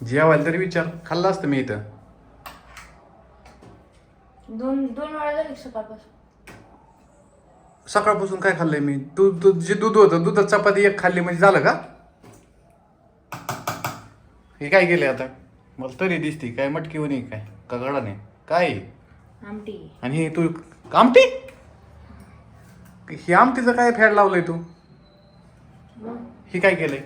जेवायला तरी विचार. खाल्ला असतं मी इथं. दोन दोन वेळा झाली सकाळपासून. सकाळपासून काय खाल्लंय मी? तू तू जे दूध होतं दुधात चपाती एक खाल्ली म्हणजे झालं का? हे काय केले आता? मला तरी दिसते काय मटकी वणी काय का गडाने काय आहे? आमटी. आणि हे तू आमटी? हे आमटीचं काय फॅड लावलंय तू? मग? हे काय केलंय?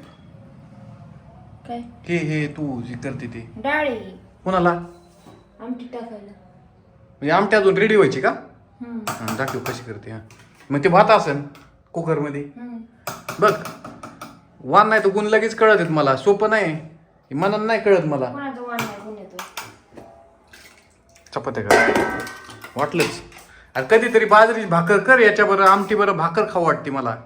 काय? हे हे तू जे करते ते. डाळी. कोणाला? आमटी टाकायला. म्हणजे आमटी अजून रेडी व्हायची का? हम्म, हा, दाखव कशी करते हा. मग ते भात असेल कुकरमध्ये. हम्म. बघ वान नाही तर गुण लगेच कळत आहेत मला. सोपं नाही. हे मनानं नाही कळत मला. कोणाचं वाण नाही कोण येतो चपात्या का वाटलंच. अरे कधीतरी बाजरी भाकर कर याच्या बरं आमटी बरं भाकर खाऊ वाटते मला.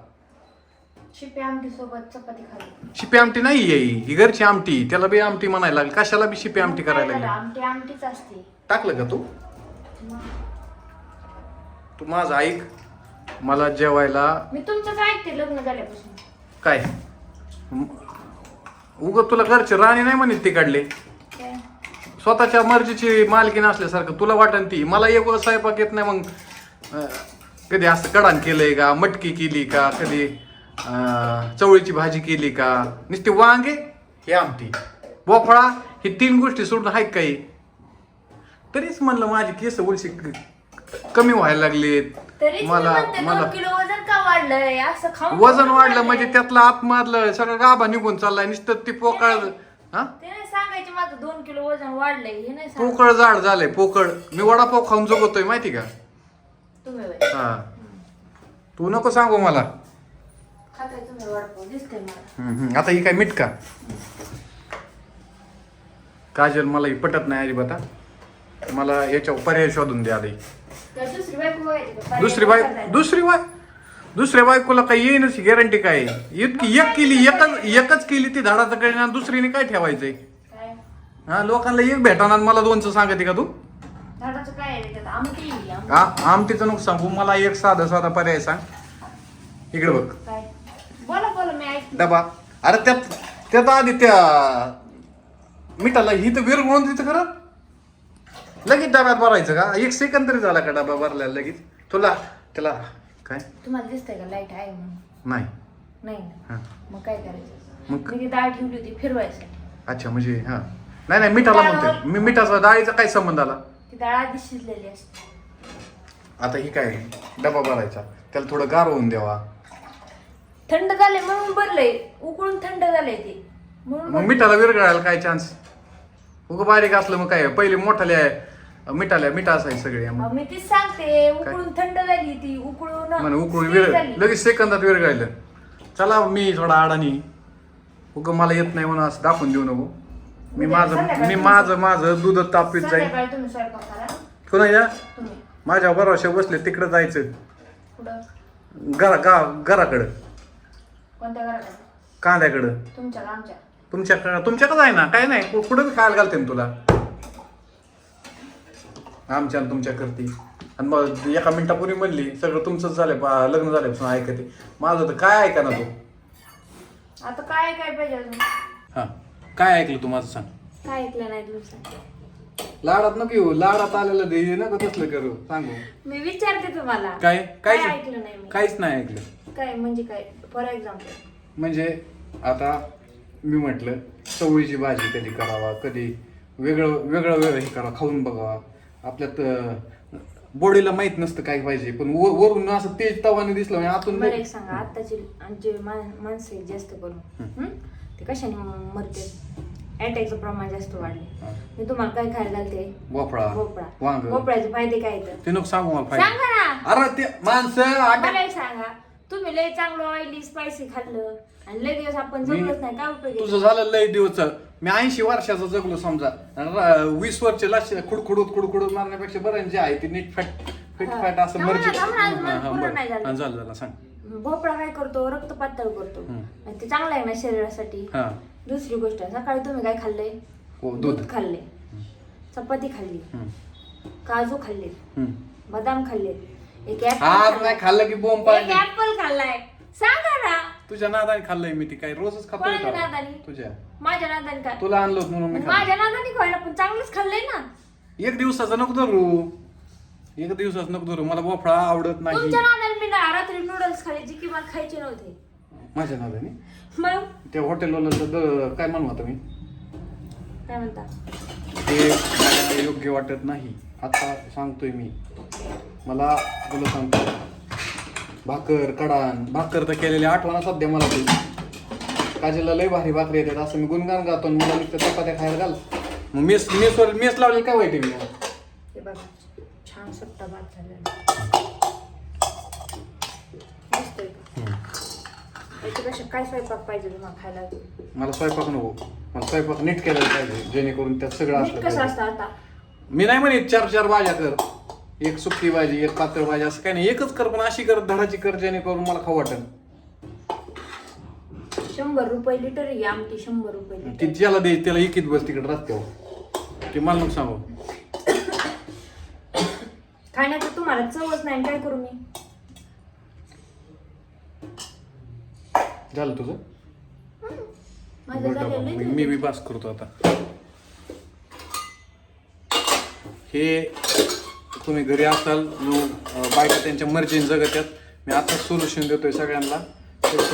शिपी आमटी सोबत चपाती खाली शिपी आमटी नाही आहे ही. ही घरची आमटी. त्याला बी आमटी म्हणायला लागली. कशाला बी शिपी आमटी करायला लागली? आमटी आमटीच असते. टाकलं का तू? मग? तू माझं ऐक. मला जेवायला मी तुमचंच ऐकते लग्न झाल्यापासून. काय? उग तुला घरचे राणी नाही म्हणत ती काढले काय? स्वतःच्या मर्जीची मालकीन असल्यासारखं तुला वाटन ती? मला एक वेळ स्वयंपाक येत नाही मग अं, कधी असं कडान केलंय का? मटकी केली का? कधी चवळीची भाजी केली का? नुसती वांगे हे आमटी. बोफळा हे तीन गोष्टी सोडून आहेत काही. तरीच म्हणलं माझी केस उलशी कमी व्हायला लागलेत. मला मला वजन का वाढलंय? असं खाऊन वजन वाढलं म्हणजे त्यातलं आतमधलं सगळं गाभा निघून चाललाय. नुसतं ती पोकळ ते नाही सांगायचे माझं दोन किलो वजन वाढलंय नाही सांग पोकळ जाड झालंय पोकळ. मी वडापाव खाऊन जगतोय माहिती का. हा. तू नको सांगू मला. हम्म. आता ही काय मीठ का? काजल मला ही पटत नाही अजिबात हा. मला याच्यावर पर्याय शोधून द्या आधी. दुसरी दुसरी बाय. दुसरी बाय दुसऱ्या बायकोला काही येईनच गॅरंटी काय? आहे? इतकी एक केली एकच एकच केली ती धाडाचं काही आणि दुसरीने काय ठेवायचंय? काय? हा लोकांना एक भेटाना आणि मला दोनचं सांगते का तू? झाडाचं काय आहे त्याच्यात आमटी आमटी. हा आमटीचं नको सांगू मला एक साधा साधा पर्याय सांग. इकडे बघ. काय? बोला बोला मी ऐकते. डबा. अरे त्यात त्यात आधी त्या मिठाला ही तर विरघळून तिथं खरं? लगेच डब्यात भरायचं का? एक सेकंद तरी झाला का डबा भरला लगेच? तुला त्याला काय? तुम्हाला दिसतंय का लाइट आहे म्हणून? नाही. नाही ना. हा. मग काय करायचं? मग मी ती डाळ ठेवली होती फिरवायसाठी. अच्छा म्हणजे हा. नाही नाही मिठाला म्हणते मी मिठाचा डाळीचा काय संबंध आला? ती डाळ आधी शिजलेली असते. आता ही काय? डबा भरायचा. त्याला थोडं गार होऊन द्यावा. थंड झाले म्हणून भरलंय. उकळून थंड झालंय ते. म्हणून मग. मिठाला विरघळायला काय चान्स उगं बारीक असलं मग काय? पहिले मोठाले मिठाल्या मिठा असायचे सगळे. अहो, मी तीच सांगते उकळून थंड झाली ती उकळून म्हणे उकळून स्थिर झाली. लगेच सेकंदात विरघळलं. चला मी थोडा आडानी उग मला येत नाही म्हणून असं दाखवून देऊ नको. मी उद्या माझं संध्याकाळी मी माझं माझं दूध तापीत जाईल. संध्याकाळी तुम्ही स्वयंपाक करा. कोणा या? तुम्ही. माझ्या बरोबर बसले तिकडं जायचं. घरा गा घराकडं. कोणत्या आहे? कांद्याकडं. तुमच्या का आमच्या. तुमच्या तुमच्याकडं आहे ना? काय नाही. कुठं बी खायला घालते ना तुला? आमच्या आणि तुमच्या करती. आणि मग एका मिनिटापूर्वी म्हणली सगळं तुमचंच झालंय बा लग्न झाल्यापासून ऐकते. माझं तर काय ऐका ना तू? आता काय काय पाहिजे अजून? हा. काय ऐकलं तू माझं सांग? काय ऐकलं नाही सांग. लाडात नको येऊ. लाडात आलेलं दे नको तसलं करू. सांगू. मी विचारते तुम्हाला. काय? काय काय ऐकलं नाही मी? काहीच नाही ऐकलं. काय? म्हणजे काय? फॉर एक्झाम्पल म्हणजे आता मी म्हटलं चवळीची भाजी कधी करावा कधी वेगळं वेगळं वेगळं हे करावं खाऊन बघावा. आपल्यात बॉडीला माहीत नसतं काय पाहिजे पण व- वरून असं तेज तवाने दिसलं म्हणजे आतून बरं एक सांगा आताची जे मा- माणसं आहेत जास्त करून. हं? ते कशाने मरते? अटॅकचं प्रमाण जास्त वाढले. हा. मी तुम्हाला काय खायला घालते? भोपळा भोपळा वांग. भोपळ्याचे फायदे काय आहेत? ते नको सांगू मला सांगा ना. अरे ते माणसं आटा मला एक सांगा. तुम्ही लय चांगलं ऑइली स्पायसी खाल्लं आणि लय दिवस आपण जगलोच नाही काय उपयोग आहे? तुझं झालं लय दिवस मी ऐंशी वर्षाचं जगलो समजा रा- वीस वर्ष लाश खुडखुडूत खुडखुडूत मारण्यापेक्षा बरं आहे, जे आहे ते नीट फॅट फिट हा. फॅट असं थांबा ना, मर्जी थांबा ना, अजून पूर्ण बरं. नाही झालं. झालं झालं सांग भोपळा काय करतो रक्त पातळ करतो. आणि ते चांगलं आहे ना शरीरासाठी हा दुसरी गोष्ट सकाळी तुम्ही काय खाल्ले हो, दूध. दूध खाल्ले चपाती खाल्ली हम्म. काजू खाल्ले हम्म. बदाम खाल्ले एक आज ऍपल नाही खाल्लं की बोंब एक पाडली ऍपल खाल्लाय. सांगा ना. तुझ्या नादाने खाल्लंय मी ती काय रोजच खातोय कोणाच्या का नादाने? तुझ्या. माझ्या नादाने काय तुला आणलं होतं म्हणून मी खाल्लं. माझ्या नादाने खायला पण चांगलंच खाल्लंय ना. एक दिवसाचं नको धरू. एक दिवसाचं नको धरू. मला भोपळा आवडत नाही. तुमच्या नादाने मी ना रात्री नूडल्स खाल्ले जे की मला खायचे नव्हते. माझ्या नादाने? मग? त्या हॉटेलवाला काय म्हणू आता मी? काय म्हणता? ते मला योग्य वाटत नाही. आता सांगतोय मी. मला तुला सांगतो भाकर कडान भाकर तर केलेली आठवणा सध्या मला ती. काजलला लय भारी भाकरी येतात असं मी गुणगान गातो आणि मला नुसतं चपात्या खायला घाल. मग मेस मेसवर मेस लावलेली काय वाईट आहे मी हे बघा छान सुट्टा भात झालेला. मस्त आहे का? याच्यापेक्षा काय स्वयंपाक पाहिजे तुम्हाला खायला? मला स्वयंपाक नको. मला स्वयंपाक नीट केलेला पाहिजे जेणेकरून त्यात सगळं मीठ कसं. असतं आता? मी नाही म्हणत चार चार भाज्या कर. एक सुकी भाजी एक पातळ भाजी असं काही नाही. एकच कर पण अशी कर धडाची कर जेणेकरून मला खाऊ वाटेल. शंभर रुपये लिटर आहे आमटी शंभर रुपये ती ज्याला दे त्याला इकीत बस तिकडे रस्त्यावर ते मला नको सांगू. खाण्याचं तुम्हाला चवच नाही काय करू मी? झालं तुझं? माझं झालेलं मी मी बी पास करतो आता. हे तुम्ही घरी असाल बायका त्यांच्या मर्जीने जगत आहेत मी आता सोल्युशन देतोय सगळ्यांना.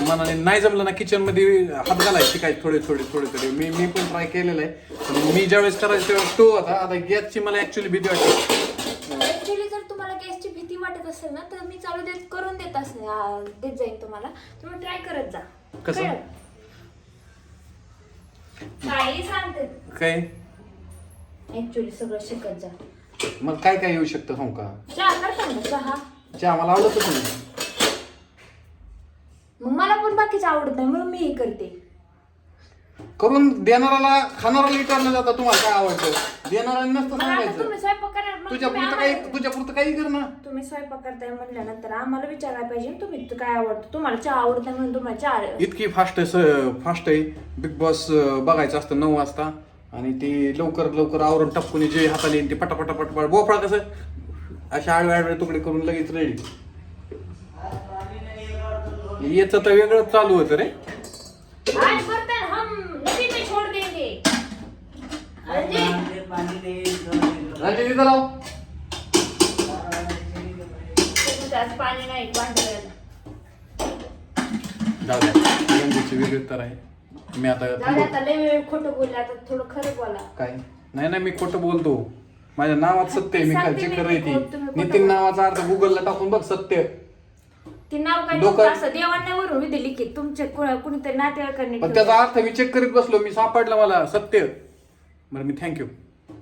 मनाने नाही जमलं ना किचनमध्ये हात घालाय शिकायचे थोडे थोडे थोडे थोडे मी मी पण ट्राय केलेलं आहे. पण मी ज्यावेळेस करायचं त्यावेळेस तो होता. आता गॅसची मला ऍक्च्युली भीती वाटते. ऍक्च्युली जर तुम्हाला गॅसची भीती वाटत असेल ना तर मी चालू देत करून देत असेल देत जाईन तुम्हाला. तुम्ही ट्राय करत जा. कसं? काही सांगते. काय? ऍक्च्युली सगळं शिकत जा. मग काय काय येऊ शकतं सांगू का? चहा करता ना चहा. चहा मला आवडतच नाही? मग मला पण बाकीचं आवडत नाही म्हणून मी हे करते. करून देणाराला खाणाराला विचारलं जातं तुम्हाला काय आवडतं? देणाऱ्याला नसतं मग आता सांगायचं. तुम्ही स्वयंपाक मग तुझ्या तुम्ही पुरतं काही आम्हाला- तुझ्या पुरतं काही कर ना. तुम्ही स्वयंपाक करताय म्हणल्यानंतर आम्हाला विचारायला पाहिजे ना तुम्ही तर काय आवडतं? तुम्हाला चहा आवडत नाही म्हणून तुम्हाला चहा इतकी फास्ट फास्ट आहे. बिग बॉस बघायचं असतं नऊ वाजता. आणि ती लवकर लवकर आवरून टपकुनी जे हाताला येईल ते पटापटा पटापट बोफळा कसं? अशा आडव्या आडव्या तुकडे करून लगेच रेडी याचं तर वेगळं चालू होतं रे. तिथं लाव. पाणी नाही वेगळी तर आहे. मी आता आता लय वेळ खोटं बोलले आता थोडं खरं बोला. काय? नाही नाही मी खोटं बोलतो. माझ्या नावात सत्य आहे मी सांगते खालची मी खरं ती खोटं- तुम्ही खोटं नितीन बोल- नावाचा अर्थ गुगलला टाकून बघ सत्य. ते नाव काय लोक- तुमचं? असं देवांनावरून विधी लिखित तुमचे को- कुणीतरी नातेवाईकांनी पण ठेवलं. त्याचा अर्थ मी चेक करीत बसलो मी सापडलं मला सत्य. बरं मी थँक्यू